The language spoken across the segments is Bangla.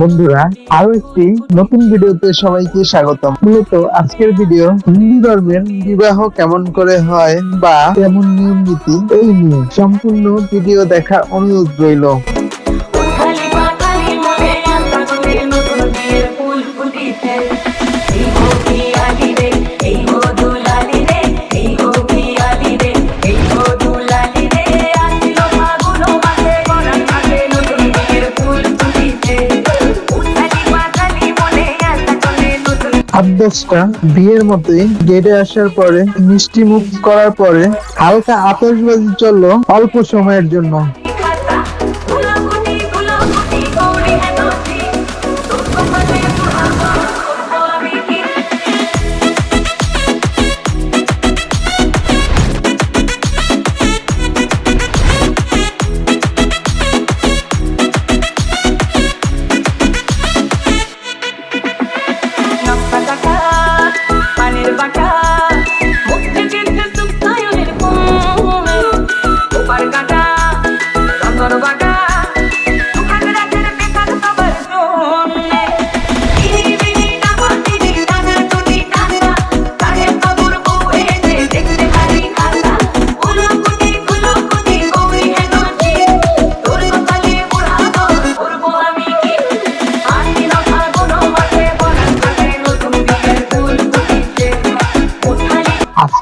বন্ধুরা, আরও একটি নতুন ভিডিওতে সবাইকে স্বাগতম। মূলত আজকের ভিডিও, হিন্দু ধর্মের বিবাহ কেমন করে হয় বা কেমন নিয়ম নীতি এই নিয়ে সম্পূর্ণ ভিডিও দেখার অনুরোধ রইল। নতুন আবদাসটা বিয়ের মতোই গেটে আসার পরে মিষ্টি মুখ করার পরে হালকা আতশবাজি চলল অল্প সময়ের জন্য।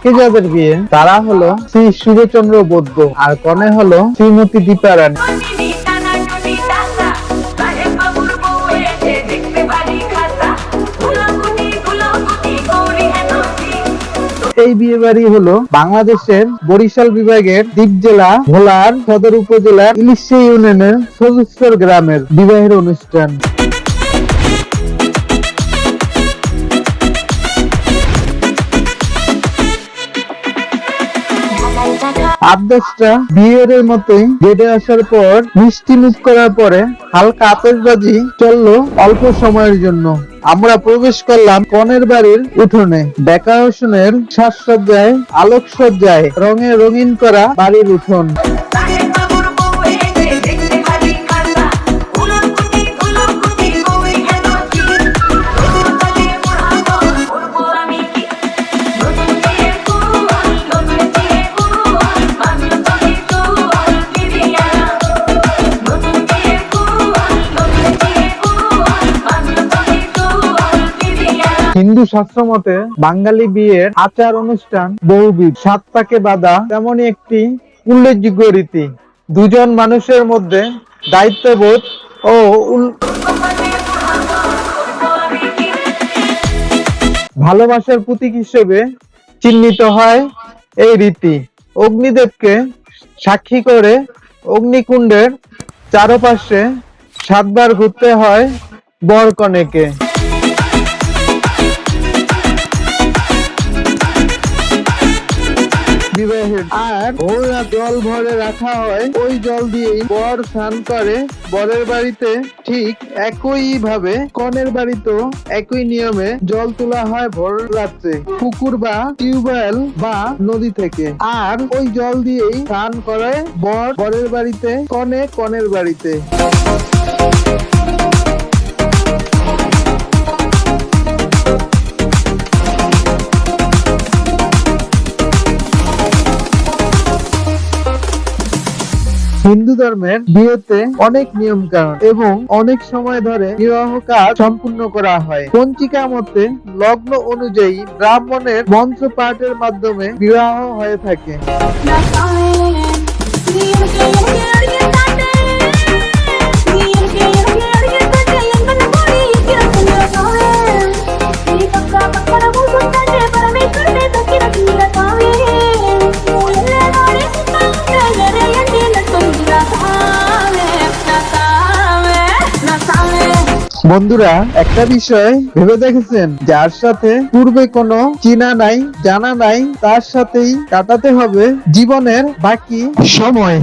আজকে যাদের বিয়ে তারা হলো শ্রী সূর্যচন্দ্র বৌদ্ধ আর কনে হলো শ্রীমতী দীপারানী এই বিয়ে বাড়ি হলো বাংলাদেশের বরিশাল বিভাগের দ্বীপ জেলা ভোলার সদর উপজেলার ইলিশে ইউনিয়নের সজুস্তর গ্রামের বিবাহের অনুষ্ঠান। বিয়ের মতোই আসার পর মিষ্টি মুখ করার পরে হালকা আতসবাজি চলল অল্প সময়ের জন্য। আমরা প্রবেশ করলাম কনের বাড়ির উঠোনে। ডেকারেশনের সাজসজ্জায়, আলোকসজ্জায়, রঙে রঙিন করা বাড়ির উঠোন। হিন্দু শাস্ত্র মতে বাঙালি বিয়ের আচার অনুষ্ঠান বহুবিধ। সাত পাকে বাধা তেমনই একটি উল্লেখযোগ্য রীতি। দুজন মানুষের মধ্যে দায়িত্ববোধ ও ভালোবাসার প্রতীক হিসেবে চিহ্নিত হয় এই রীতি। অগ্নিদেবকে সাক্ষী করে অগ্নিকুণ্ডের চারপাশে সাতবার ঘুরতে হয় বর আর ওরা জল ভরে রাখা হয় ওই জল দিয়েই বর স্নান করে। বরের বাড়িতে ঠিক একই ভাবে কনের বাড়িতেও একই নিয়মে জল তোলা হয় ভোর রাত্রে পুকুর বা টিউবওয়েল বা নদী থেকে। আর ওই জল দিয়েই স্নান করে বর বরের বাড়িতে কনে কনের বাড়িতে। হিন্দু ধর্মের বিয়েতে অনেক নিয়ম কানুন এবং অনেক সময় ধরে বিবাহ কাজ সম্পূর্ণ করা হয়। পঞ্চিকা মতে, লগ্ন অনুযায়ী ব্রাহ্মণের মন্ত্র পাঠের মাধ্যমে বিবাহ হয়ে থাকে। বন্ধুরা, একটা বিষয় ভেবে দেখেছেন? যার সাথে পূর্বে কোনো চিনা নাই, জানা নাই, তার সাথেই কাটাতে হবে জীবনের বাকি সময়।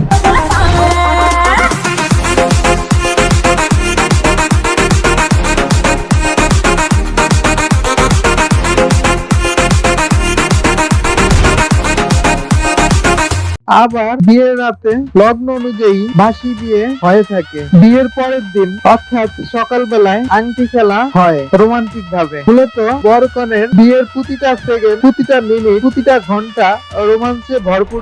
আবার বিয়ের রাতে লগ্ন অনুযায়ী বাসি বিয়ে হয়ে থাকে। বিয়ের পরের দিন অর্থাৎ সকালবেলায় আংটি খেলা হয় রোমান্টিক ভাবে মূলত বরকনের বিয়ের প্রতিটা সেকেন্ড, প্রতিটা মিনিট, প্রতিটা ঘণ্টা রোমাঞ্চে ভরপুর।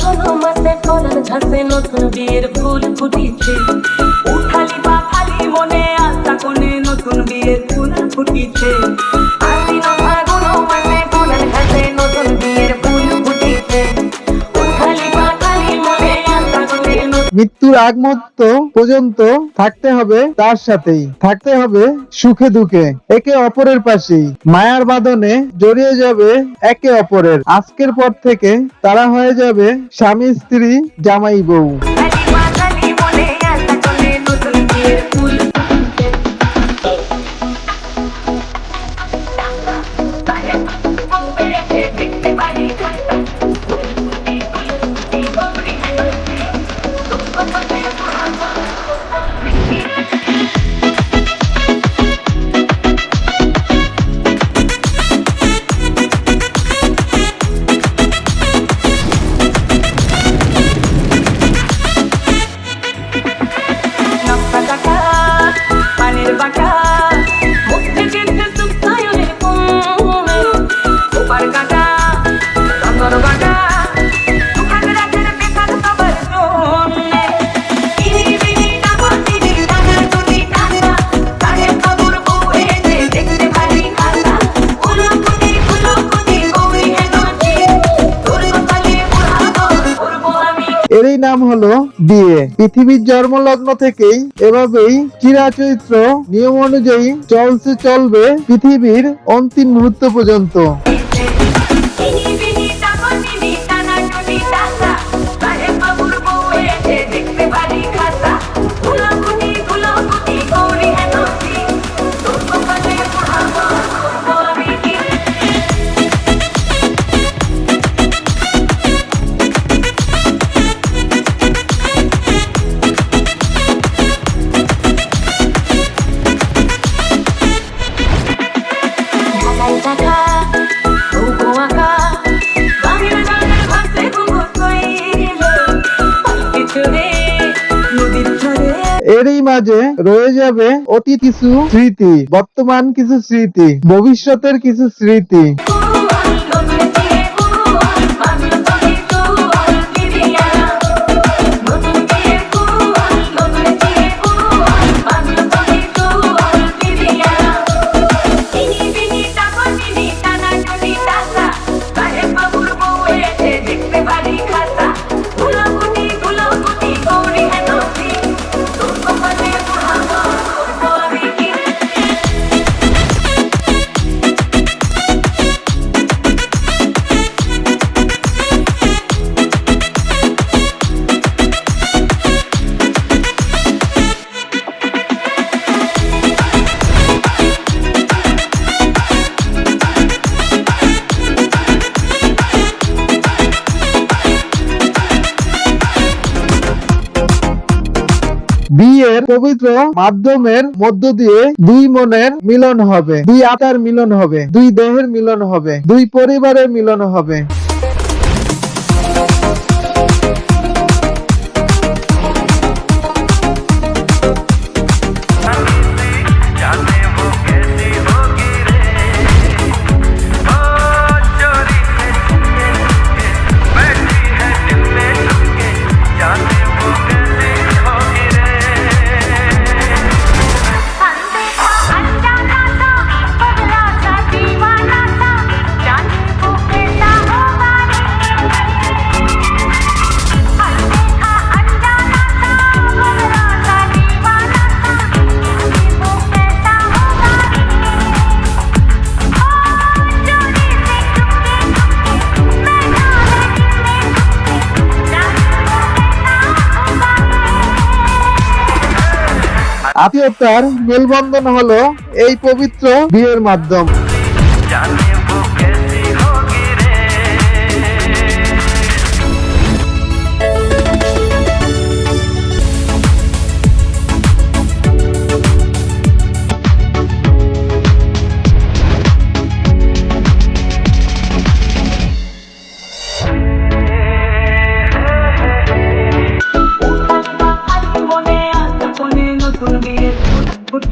ফাগুন মাসে কলার ঘাসে নতুন বিয়ের ফুল ফুটিছে। উঠালি বা খালি মনে আশা কোণে নতুন বিয়ের ফুল ফুটিছে। মৃত্যুর আগ মুহূর্ত পর্যন্ত থাকতে হবে তার সাথেই। থাকতে হবে সুখে দুঃখে, একে অপরের পাশেই। মায়ার বাঁধনে জড়িয়ে যাবে একে অপরের। আজকের পর থেকে তারা হয়ে যাবে স্বামী, স্ত্রী, জামাই, বউ। এরই নাম হলো বিয়ে। পৃথিবীর জন্মলগ্ন থেকেই এভাবেই চিরাচরিত্র নিয়ম অনুযায়ী চলছে চলবে পৃথিবীর অন্তিম মুহূর্ত পর্যন্ত। মাঝে রয়ে যাবে অতীত কিছু স্মৃতি। বর্তমান কিছু স্মৃতি ভবিষ্যতের কিছু স্মৃতি। বিয়ের পবিত্র মাধ্যমের মধ্য দিয়ে দুই মনের মিলন হবে, দুই আতার মিলন হবে, দুই দেহের মিলন হবে, দুই পরিবারের মিলন হবে। আত্মীয়তার মেলবন্ধন হলো এই পবিত্র বিয়ের মাধ্যম।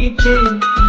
you change